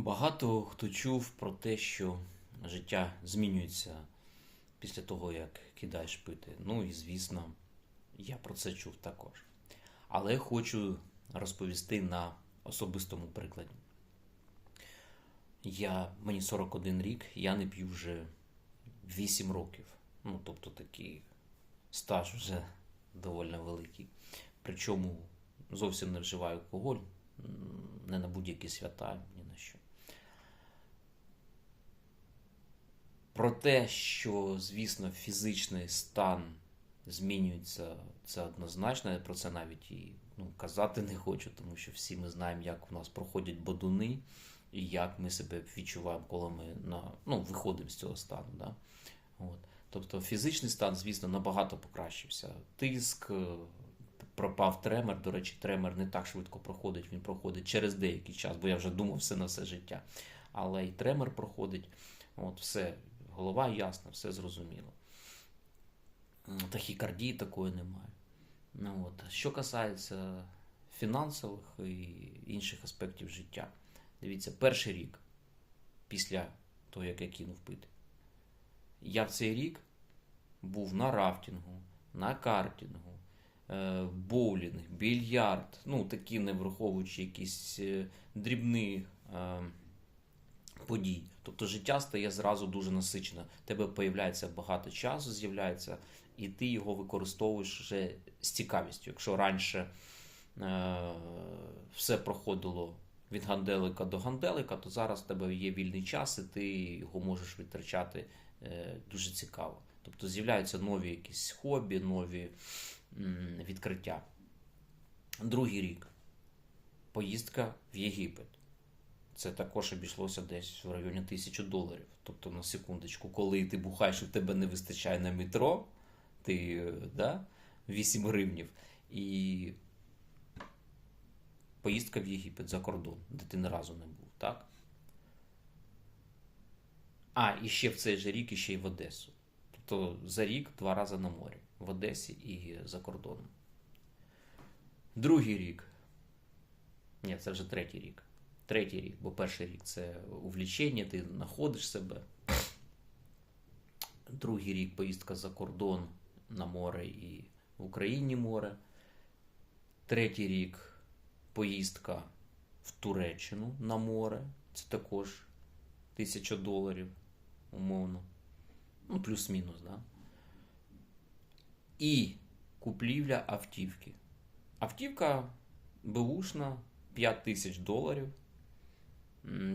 Багато хто чув про те, що життя змінюється після того, як кидаєш пити. Ну і звісно, я про це чув також. Але хочу розповісти на особистому прикладі. Я, мені 41 рік, я не п'ю вже 8 років. Ну, тобто такий стаж вже доволі великий. Причому зовсім не вживаю алкоголь, не на будь-які свята, ні на що. Про те, що, звісно, фізичний стан змінюється, це однозначно. Про це навіть і ну, казати не хочу, тому що всі ми знаємо, як у нас проходять бодуни і як ми себе відчуваємо, коли ми на, ну, виходимо з цього стану. Да? От. Тобто фізичний стан, звісно, набагато покращився. Тиск, е, пропав тремор. До речі, тремор не так швидко проходить, він проходить через деякий час, бо я вже думав все на все життя. Але і тремор проходить. От, все, голова ясна, все зрозуміло. Тахікардії такої немає. Ну, от. Що касається фінансових і інших аспектів життя, дивіться, перший рік після того, як я кинув пити, я в цей рік був на рафтингу, на картингу, е, боулінг, більярд, ну такі не враховуючи якісь е, дрібні е, подій. Тобто життя стає зразу дуже насичено. Тебе появляється багато часу, з'являється, і ти його використовуєш вже з цікавістю. Якщо раніше е, все проходило від ганделика до ганделика, то зараз в тебе є вільний час, і ти його можеш витрачати е, дуже цікаво. Тобто з'являються нові якісь хобі, нові м, відкриття. Другий рік поїздка в Єгипет. Це також обійшлося десь в районі тисячі доларів. Тобто, на секундочку, коли ти бухаєш в тебе не вистачає на метро, ти да, 8 гривнів. І поїздка в Єгипет за кордон, де ти ні разу не був, так? А, і ще в цей же рік, і ще й в Одесу. Тобто за рік два рази на морі. В Одесі і за кордоном. Другий рік. Ні, це вже третій рік. Третій рік, бо перший рік це увлічення, ти знаходиш себе. Другий рік поїздка за кордон на море і в Україні море. Третій рік поїздка в Туреччину на море. Це також тисяча доларів, умовно. Ну, плюс-мінус, да? І купівля автівки. Автівка беушна, 5 тисяч доларів.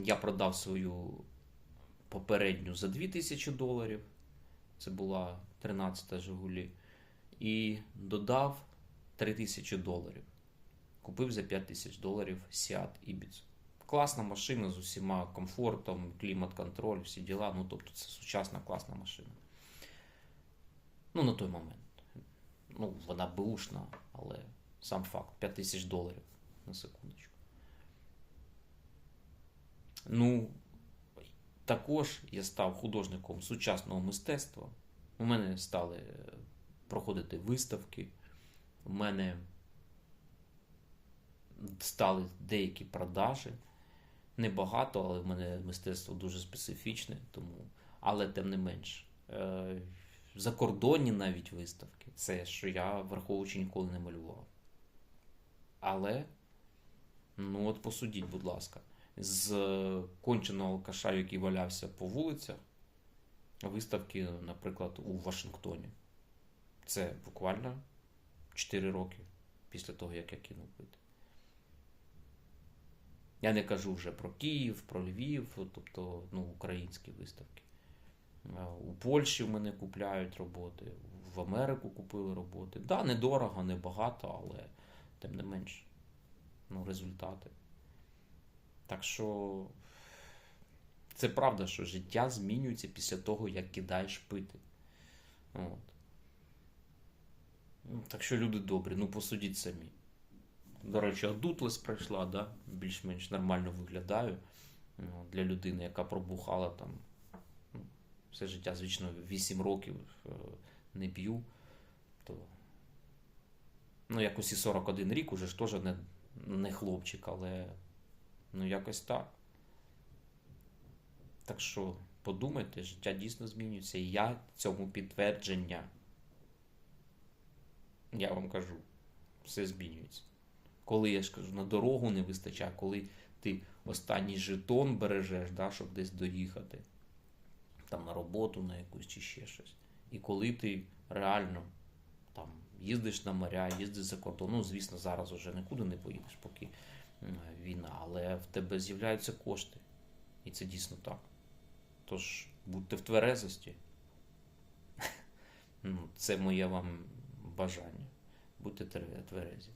Я продав свою попередню за 2 тисячі доларів. Це була 13 Жигулі. І додав 3 тисячі доларів. Купив за 5 тисяч доларів Seat Ibiza. Класна машина з усіма комфортом, клімат-контроль, всі діла. Ну, тобто, це сучасна класна машина. Ну, на той момент. Ну, вона беушна, але сам факт 5 тисяч доларів на секундочку. Ну, також я став художником сучасного мистецтва. У мене стали е, проходити виставки. У мене стали деякі продажі. Небагато, але в мене мистецтво дуже специфічне, тому, але тим не менш. Е, Закордонні навіть виставки. Це що я, враховуючи, ніколи не малював. Але, ну от посудіть, будь ласка, з конченого алкаша, який валявся по вулицях, виставки, наприклад, у Вашингтоні. Це буквально 4 роки після того, як я кинув пити. Я не кажу вже про Київ, про Львів, тобто ну, українські виставки. Е, У Польщі в мене купляють роботи, в Америку купили роботи. Так, да, недорого, небагато, але тим не менш, ну, результати. Так що це правда, що життя змінюється після того, як кидаєш пити. От. Ну, Так що люди добрі, ну посудіть самі. До речі, одутлес пройшла, да? більш-менш нормально виглядаю ну, для людини, яка пробухала там ну, все життя, звично, 8 років е, не п'ю. То... Ну, якось і 41 рік уже ж теж не, не хлопчик, але ну якось так. Так що подумайте, життя дійсно змінюється. І я цьому підтвердження. Я вам кажу, все змінюється. Коли я ж кажу, на дорогу не вистачає, коли ти останній жетон бережеш, да, щоб десь доїхати, там на роботу на якусь чи ще щось. І коли ти реально там їздиш на моря, їздиш за кордон, ну, звісно, зараз вже нікуди не поїдеш, поки війна, але в тебе з'являються кошти. І це дійсно так. Тож будьте в тверезості. Ну, це моє вам бажання. Будьте тверезі.